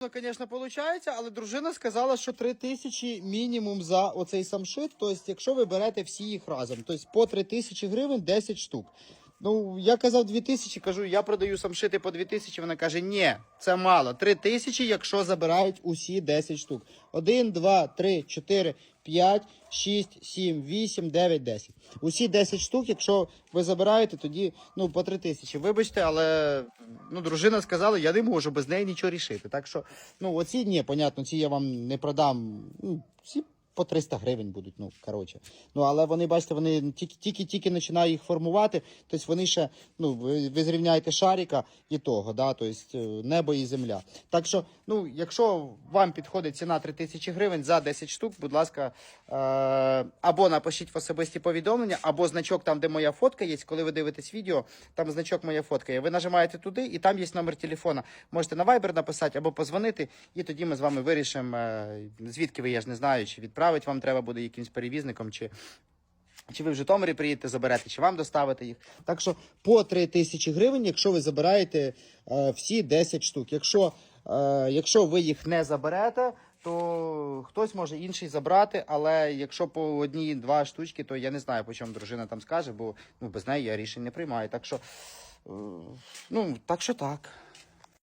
Звісно, виходить, але дружина сказала, що 3 тисячі мінімум за оцей самшит. Тобто, якщо ви берете всі їх разом, тобто по 3 тисячі гривень 10 штук. Ну, я казав 2 тисячі, кажу, я продаю самшити по 2 тисячі. Вона каже, ні, це мало. 3 тисячі, якщо забирають усі 10 штук. 1, 2, 3, 4, 5, 6, 7, 8, 9, 10. Усі 10 штук, якщо ви забираєте, тоді ну, по 3 тисячі. Вибачте, але ну, дружина сказала, я не можу без неї нічого рішити. Так що, ну, оці ні, понятно, ці я вам не продам. Ну, всі по 300 гривень будуть, ну, коротше. Ну, але вони, бачите, вони тільки-тільки починаю їх формувати, тобто вони ще, ну, ви, ви зрівняєте шарика і того, да, тобто е, небо і земля. Так що, ну, якщо вам підходить ціна 3000 гривень за 10 штук, будь ласка, е- або напишіть в особисті повідомлення, або значок там, де моя фотка є, коли ви дивитесь відео, там значок моя фотка є. Ви нажимаєте туди, і там є номер телефона. Можете на Viber написати або позвонити, і тоді ми з вами вирішимо, е, звідки ви, я ж не знаю, чи відправити вам треба буде якимсь перевізником, чи. Чи ви в Житомирі приїдете, заберете, чи вам доставити їх. Так що по 3 тисячі гривень, якщо ви забираєте е, всі 10 штук. Якщо, е, якщо ви їх не заберете, то хтось може інший забрати, але якщо по одній-два штучки, то я не знаю, по чому дружина там скаже, бо ну, без неї я рішень не приймаю. Так що, е, ну, так що так.